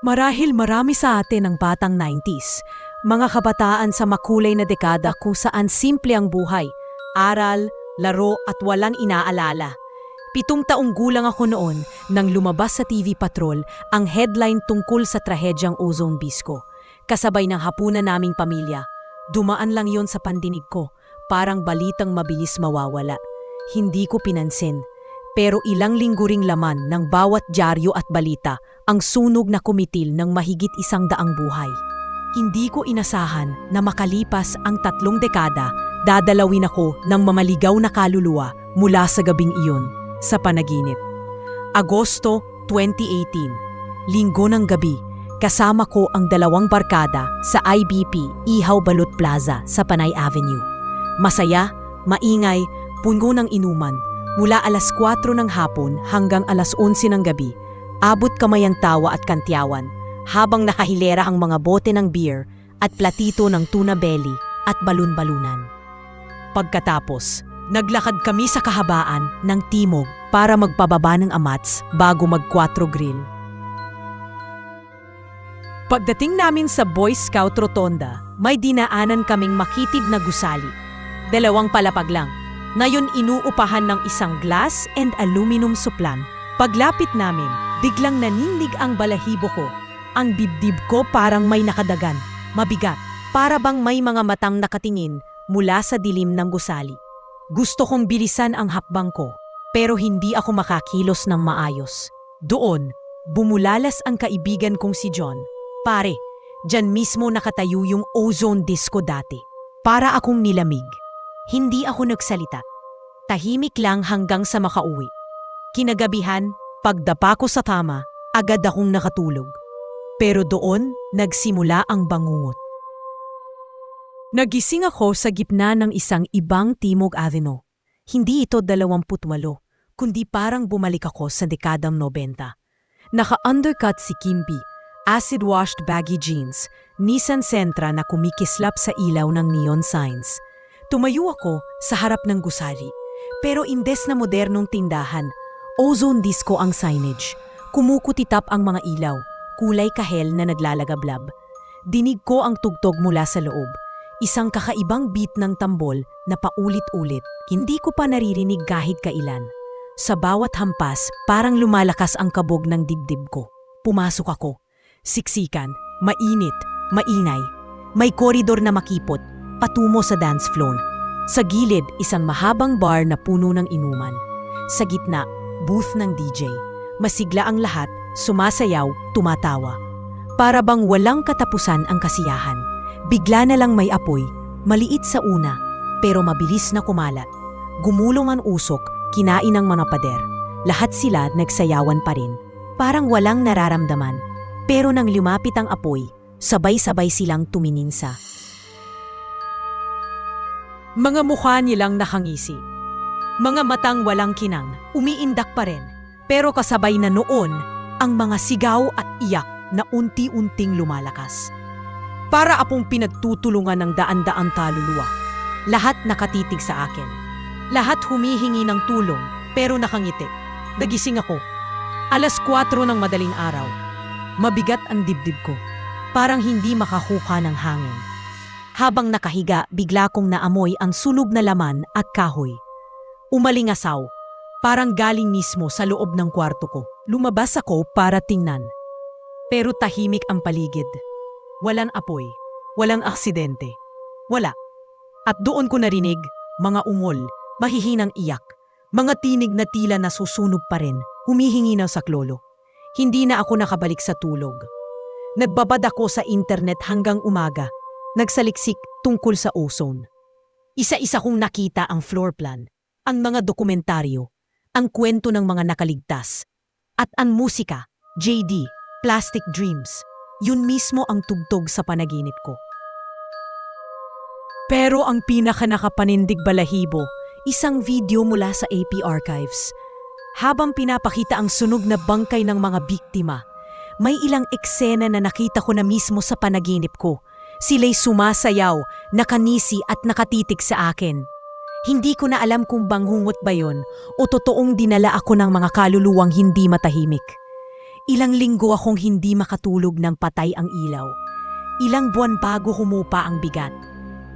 Marahil marami sa atin ang batang 90s, mga kabataan sa makulay na dekada kung saan simple ang buhay, aral, laro at walang inaalala. Pitong taong gulang ako noon nang lumabas sa TV Patrol ang headline tungkol sa trahedyang Ozone Bisco. Kasabay ng hapunan naming pamilya. Dumaan lang yon sa pandinig ko, parang balitang mabilis mawawala. Hindi ko pinansin. Pero ilang linggo ring laman ng bawat dyaryo at balita ang sunog na kumitil ng mahigit isang daang buhay. Hindi ko inasahan na makalipas ang tatlong dekada, dadalawin ako ng mamaligaw na kaluluwa mula sa gabing iyon sa panaginip. Agosto 2018, linggo ng gabi, kasama ko ang dalawang barkada sa IBP Ihaw Balut Plaza sa Panay Avenue. Masaya, maingay, puno ng inuman, mula alas 4 ng hapon hanggang alas 11 ng gabi, abot kamay ang tawa at kantyawan habang nakahilera ang mga bote ng beer at platito ng tuna belly at balon-balunan. Pagkatapos, naglakad kami sa kahabaan ng timog para magpababa ng amats bago mag-4 grill. Pagdating namin sa Boy Scout Rotonda, may dinaanan kaming makitid na gusali. Dalawang palapag lang. Ngayon inuupahan ng isang glass and aluminum suplan. Paglapit namin, biglang nanindig ang balahibo ko. Ang dibdib ko parang may nakadagan, mabigat, para bang may mga matang nakatingin mula sa dilim ng gusali. Gusto kong bilisan ang hakbang ko, pero hindi ako makakilos ng maayos. Doon, bumulalas ang kaibigan kong si John. Pare, dyan mismo nakatayo yung ozone disco dati. Para akong nilamig. Hindi ako nagsalita. Tahimik lang hanggang sa makauwi. Kinagabihan, pagdapa ko sa tama, agad akong nakatulog. Pero doon, nagsimula ang bangungot. Nagising ako sa gitna ng isang ibang Timog Avenue. Hindi ito 28, kundi parang bumalik ako sa dekadang 90. Naka-undercut si Kimby, acid-washed baggy jeans, Nissan Sentra na kumikislap sa ilaw ng neon signs. Tumayo ako sa harap ng gusali. Pero indes na modernong tindahan, ozone disco ang signage. Kumukutitap ang mga ilaw, kulay kahel na naglalagablab. Dinig ko ang tugtog mula sa loob. Isang kakaibang beat ng tambol na paulit-ulit. Hindi ko pa naririnig kahit kailan. Sa bawat hampas, parang lumalakas ang kabog ng dibdib ko. Pumasok ako. Siksikan, mainit, maingay. May koridor na makipot, patungo sa dance floor. Sa gilid, isang mahabang bar na puno ng inuman. Sa gitna, booth ng DJ. Masigla ang lahat, sumasayaw, tumatawa. Para bang walang katapusan ang kasiyahan. Bigla na lang may apoy, maliit sa una, pero mabilis na kumalat. Gumulong ang usok, kinain ng mga pader. Lahat sila nagsayawan pa rin. Parang walang nararamdaman. Pero nang lumapit ang apoy, sabay-sabay silang tumininsa. Mga mukha nilang nakangisi. Mga matang walang kinang, umiindak pa rin. Pero kasabay na noon, ang mga sigaw at iyak na unti-unting lumalakas. Para apong pinagtutulungan ng daan-daang kaluluwa. Lahat nakatitig sa akin. Lahat humihingi ng tulong, pero nakangiti. Nagising ako. Alas 4 ng madaling araw. Mabigat ang dibdib ko. Parang hindi makahuka ng hangin. Habang nakahiga, bigla kong naamoy ang sunog na laman at kahoy. Umalingasaw, parang galing mismo sa loob ng kwarto ko. Lumabas ako para tingnan. Pero tahimik ang paligid. Walang apoy, walang aksidente. Wala. At doon ko narinig, mga ungol, mahihinang iyak, mga tinig na tila nasusunog pa rin, humihingi ng saklolo. Hindi na ako nakabalik sa tulog. Nagbabad ako sa internet hanggang umaga, nagsaliksik tungkol sa ozone. Isa-isa kong nakita ang floor plan, ang mga dokumentaryo, ang kwento ng mga nakaligtas, at ang musika, JD, Plastic Dreams. Yun mismo ang tugtog sa panaginip ko. Pero ang pinaka nakapanindig balahibo, isang video mula sa AP Archives. Habang pinapakita ang sunog na bangkay ng mga biktima, may ilang eksena na nakita ko na mismo sa panaginip ko. Sila'y sumasayaw, nakanisi at nakatitig sa akin. Hindi ko na alam kung banghungot ba yon o totoong dinala ako ng mga kaluluwang hindi matahimik. Ilang linggo akong hindi makatulog ng patay ang ilaw. Ilang buwan bago humupa ang bigat.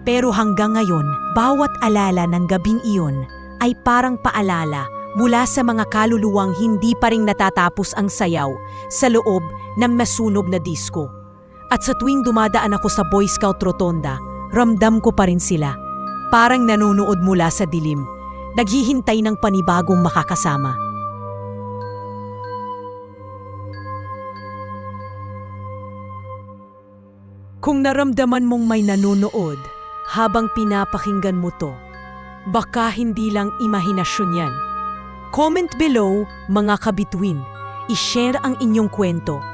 Pero hanggang ngayon, bawat alala ng gabing iyon ay parang paalala mula sa mga kaluluwang hindi pa rin natatapos ang sayaw sa loob ng masunog na disco. At sa tuwing dumadaan ako sa Boy Scout Rotonda, ramdam ko pa rin sila. Parang nanonood mula sa dilim, naghihintay ng panibagong makakasama. Kung naramdaman mong may nanonood habang pinapakinggan mo to, baka hindi lang imahinasyon yan. Comment below, mga kabituin. I-share ang inyong kwento.